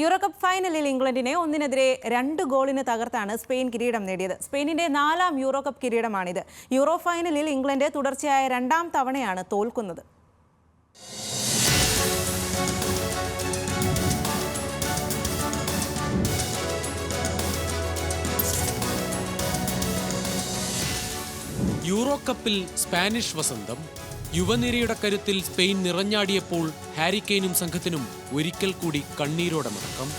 Euro Cup ഫൈനലിൽ ഇംഗ്ലണ്ടിനെ ഒന്നിനെതിരെ രണ്ട് ഗോളിന് തകർത്താണ് സ്പെയിൻ കിരീടം നേടിയത്. സ്പെയിനിന്റെ നാലാം യൂറോകപ്പ് കിരീടമാണിത്. യൂറോ ഫൈനലിൽ ഇംഗ്ലണ്ട് തുടർച്ചയായ രണ്ടാം തവണയാണ് തോൽക്കുന്നത്. യൂറോ കപ്പിൽ സ്പാനിഷ് വസന്തം യുവനിരയുടെ കരുത്തിൽ സ്പെയിൻ നിറഞ്ഞാടിയപ്പോൾ ഹാരിക്കെയിനും സംഘത്തിനും ഒരിക്കൽ കൂടി കണ്ണീരോടെ മടക്കം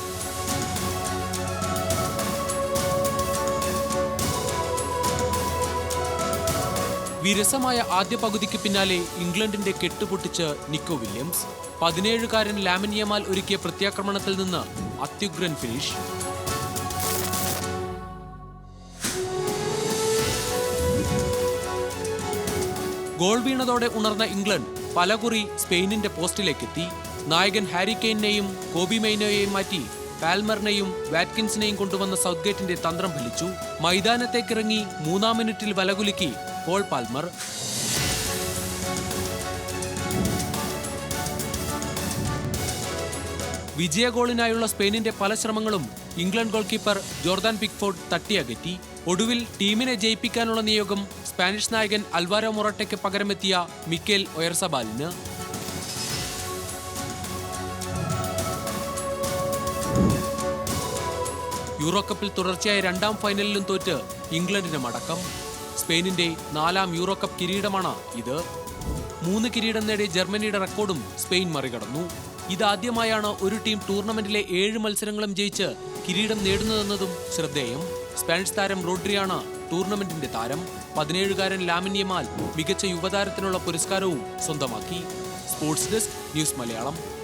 വിരസമായ ആദ്യ പകുതിക്ക് പിന്നാലെ ഇംഗ്ലണ്ടിന്റെ കെട്ടുപൊട്ടിച്ച് നിക്കോ വില്യംസ്. പതിനേഴുകാരൻ ലാമിനിയമാൽ ഒരുക്കിയ പ്രത്യാക്രമണത്തിൽ നിന്ന് അത്യുഗ്രൻ ഫിനിഷ്. ഗോൾ വീണതോടെ ഉണർന്ന ഇംഗ്ലണ്ട് പലകുറി സ്പെയിനിന്റെ പോസ്റ്റിലേക്കെത്തി. നായകൻ ഹാരി കെയ്നെയും കോബി മെയ്നോയെയും മാറ്റി പാൽമറിനെയും വാറ്റ്കിൻസിനെയും കൊണ്ടുവന്ന സൗത്ത്ഗേറ്റിന്റെ തന്ത്രം ഫലിച്ചു. മൈതാനത്തേക്കിറങ്ങി മൂന്നാം മിനിറ്റിൽ വലകുലുക്കി പോൾ പാൽമർ. വിജയഗോളിനായുള്ള സ്പെയിനിന്റെ പല ശ്രമങ്ങളും England goal keeper Jordan Pickford തട്ടിയകറ്റി. ഒടുവിൽ ടീമിനെ ജയിപ്പിക്കാനുള്ള നിയോഗം സ്പാനിഷ് നായകൻ അൽവാരോ മൊറട്ടയ്ക്ക് പകരമെത്തിയ മിക്കേൽ ഒയർസബാലിന്. യൂറോ കപ്പിൽ തുടർച്ചയായ രണ്ടാം ഫൈനലിലും തോറ്റ് ഇംഗ്ലണ്ടിന് മടക്കം സ്പെയിനിന്റെ നാലാം യൂറോ കപ്പ് കിരീടമാണ് ഇത്. മൂന്ന് കിരീടം നേടിയ ജർമ്മനിയുടെ റെക്കോർഡും സ്പെയിൻ മറികടന്നു. ഇതാദ്യമായാണ് ഒരു ടീം ടൂർണമെന്റിലെ ഏഴ് മത്സരങ്ങളും ജയിച്ച് കിരീടം നേടുന്നതെന്നതും ശ്രദ്ധേയം. സ്പാനിഷ് താരം റോഡ്രിയാണ് ടൂർണമെന്റിന്റെ താരം പതിനേഴുകാരൻ ലാമിന്യമാൽ മികച്ച യുവതാരത്തിനുള്ള പുരസ്കാരവും സ്വന്തമാക്കി. Sports desk news Malayalam.